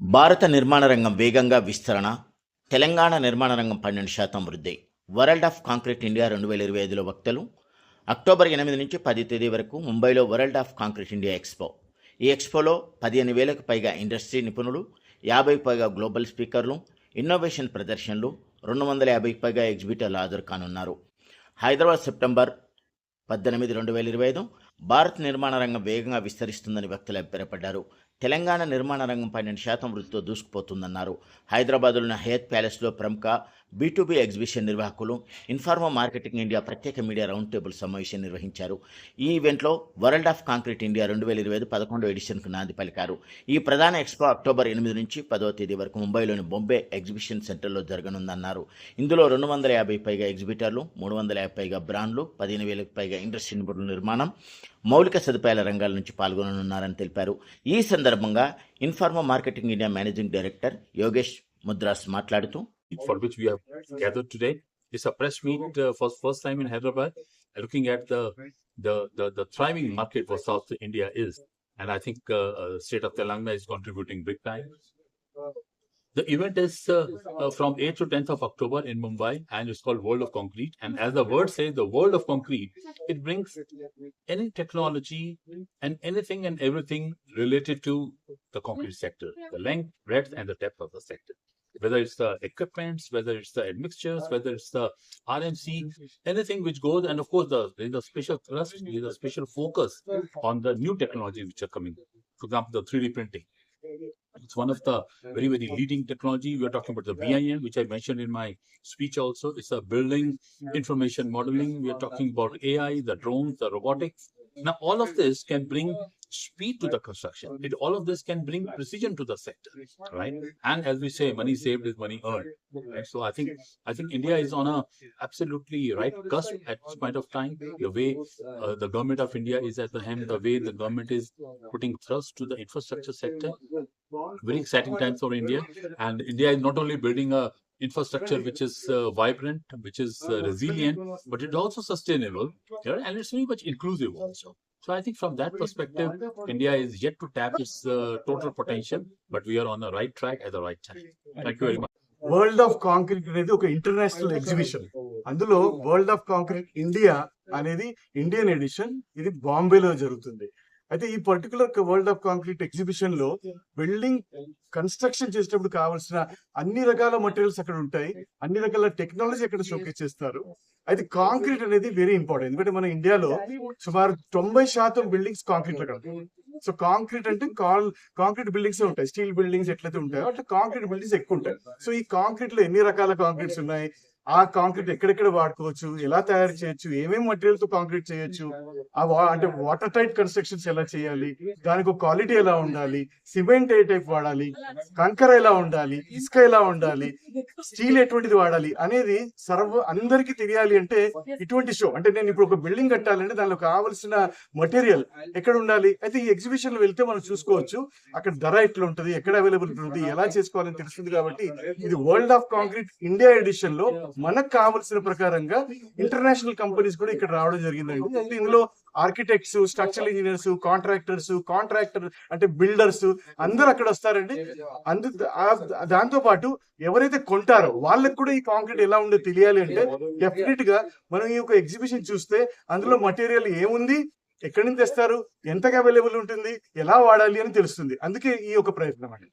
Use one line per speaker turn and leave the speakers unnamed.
భారత నిర్మాణ రంగం వేగంగా విస్తరణ తెలంగాణ నిర్మాణ రంగం పన్నెండు శాతం వృద్ధి. వరల్డ్ ఆఫ్ కాంక్రీట్ ఇండియా రెండు వేల ఇరవై ఐదులో వక్తలు. అక్టోబర్ ఎనిమిది నుంచి పది తేదీ వరకు ముంబైలో world of concrete India expo. ఈ ఎక్స్పోలో పదిహేను వేలకు పైగా ఇండస్ట్రీ నిపుణులు యాభైకి పైగా గ్లోబల్ స్పీకర్లు ఇన్నోవేషన్ ప్రదర్శనలు రెండు వందల యాభైకి పైగా ఎగ్జిబిటర్లు హాజరు కానున్నారు హైదరాబాద్ సెప్టెంబర్ పద్దెనిమిది రెండు వేల ఇరవై ఐదు భారత్ నిర్మాణ రంగం వేగంగా విస్తరిస్తుందని వ్యక్తులు అభిప్రాయపడ్డారు. తెలంగాణ నిర్మాణ రంగం పన్నెండు శాతం వృద్ధితో దూసుకుపోతుందన్నారు. హైదరాబాద్లోని హయత్ ప్యాలెస్లో ప్రముఖ బీటూబీ ఎగ్జిబిషన్ నిర్వాహకులు ఇన్ఫార్మా మార్కెటింగ్ ఇండియా ప్రత్యేక మీడియా రౌండ్ టేబుల్ సమావేశం నిర్వహించారు. ఈ ఈవెంట్లో వరల్డ్ ఆఫ్ కాంక్రీట్ ఇండియా రెండు వేల ఇరవై ఐదు పదకొండో ఎడిషన్కు నాంది పలికారు. ఈ ప్రధాన ఎక్స్పో అక్టోబర్ ఎనిమిది నుంచి పదో తేదీ వరకు ముంబైలోని బొంబే ఎగ్జిబిషన్ సెంటర్లో జరగనుందన్నారు. ఇందులో రెండు వందల యాభై పైగా ఎగ్జిబిటర్లు మూడు వందల యాభై పైగా బ్రాండ్లు పదిహేను వేలకు పైగా ఇండస్ట్రీ నిపుణుల నిర్మాణం మౌలిక సదుపాయాల రంగాల నుంచి పాల్గొననున్నారని తెలిపారు. ఈ సందర్భంగా Informa marketing India managing director Yogesh Mudras మాట్లాడుతూ
for which we have gathered today. It's a press meet uh, for first time in Hyderabad, uh, looking at the, the the the thriving market for South India is, and I think uh, uh, state of Telangana is contributing big time. The event is uh, uh, from 8th to 10th of October in Mumbai, and it's called World of Concrete. And as the word says, the world of concrete, it brings any technology and anything and everything related to the concrete sector, the length, breadth, and the depth of the sector whether it's the equipments, whether it's the admixtures, whether it's the RMC, anything which goes, and of course, the there's a special thrust, there's a special focus on the new technologies which are coming. For example, the 3D printing. It's one of the very, very leading technology. We are talking about the BIM, which I mentioned in my speech also. It's a building information modeling. We are talking about AI, the drones, the robotics. Now, all of this can bring speed to the construction. It, all of this can bring precision to the sector, right? And as we say, money saved is money earned. Right? So I think I think India is on a absolutely right cusp at this point of time. The way uh, the government of India is at the helm, the way the government is putting thrust to the infrastructure sector Very exciting times for India, and India is not only building a infrastructure which is uh, vibrant, which is uh, resilient, but it's also sustainable, yeah, and it's very much inclusive also. So I think from that perspective, India is yet to tap its uh, total potential, but we are on the right track at the right time. Thank you very much.
World of concrete అనేది ఒక international exhibition అందులో world of concrete India అనేది Indian edition ఇది బాంబేలో జరుగుతుంది అయితే ఈ particular world of concrete ఎగ్జిబిషన్లో బిల్డింగ్ కన్స్ట్రక్షన్ చేసేటప్పుడు కావాల్సిన అన్ని రకాల మటీరియల్స్ అక్కడ ఉంటాయి. అన్ని రకాల టెక్నాలజీ అక్కడ షోకేస్ చేస్తారు. అయితే కాంక్రీట్ అనేది వెరీ ఇంపార్టెంట్ ఎందుకంటే మన ఇండియాలో సుమారు తొంభై శాతం బిల్డింగ్స్ కాంక్రీట్లో సో కాంక్రీట్ అంటే కాంక్రీట్ బిల్డింగ్స్ ఉంటాయి. స్టీల్ బిల్డింగ్స్ ఎట్లయితే ఉంటాయో అట్లా కాంక్రీట్ బిల్డింగ్స్ ఎక్కువ ఉంటాయి. సో ఈ కాంక్రీట్లో ఎన్ని రకాల కాంక్రీట్స్ ఉన్నాయి? ఆ కాంక్రీట్ ఎక్కడెక్కడ వాడుకోవచ్చు ఎలా తయారు చేయొచ్చు ఏమేమి మటీరియల్తో కాంక్రీట్ చేయొచ్చు ఆ వా- అంటే వాటర్ టైట్ కన్స్ట్రక్షన్స్ ఎలా చేయాలి దానికి క్వాలిటీ ఎలా ఉండాలి సిమెంట్ ఏ టైప్ వాడాలి కంకర ఎలా ఉండాలి ఇసుక ఎలా ఉండాలి స్టీల్ ఎటువంటిది వాడాలి అనేది సర్వ అందరికీ తెలియాలి అంటే ఇటువంటి షో అంటే నేను ఇప్పుడు ఒక బిల్డింగ్ కట్టాలంటే దానిలో కావాల్సిన మటీరియల్ ఎక్కడ ఉండాలి? అయితే ఈ ఎగ్జిబిషన్లో వెళ్తే మనం చూసుకోవచ్చు అక్కడ ధర ఎట్లా ఉంటుంది ఎక్కడ అవైలబుల్ ఉంటుంది ఎలా చేసుకోవాలని తెలుస్తుంది కాబట్టి ఇది వరల్డ్ ఆఫ్ కాంక్రీట్ ఇండియా ఎడిషన్లో మనకు కావలసిన ప్రకారంగా ఇంటర్నేషనల్ కంపెనీస్ కూడా ఇక్కడ రావడం జరిగిందండి అంటే ఇందులో architects structural engineers contractors contractor అంటే బిల్డర్స్ అందరూ అక్కడ వస్తారండి. అందు దాంతో పాటు ఎవరైతే కొంటారో వాళ్ళకి కూడా ఈ కాంక్రీట్ ఎలా ఉందో తెలియాలి అంటే డెఫినెట్గా మనం ఈ యొక్క ఎగ్జిబిషన్ చూస్తే అందులో మటీరియల్ ఏముంది ఎక్కడి నుంచి తెస్తారు ఎంతగా అవైలబుల్ ఉంటుంది ఎలా వాడాలి అని తెలుస్తుంది. అందుకే ఈ యొక్క ప్రయత్నం అండి.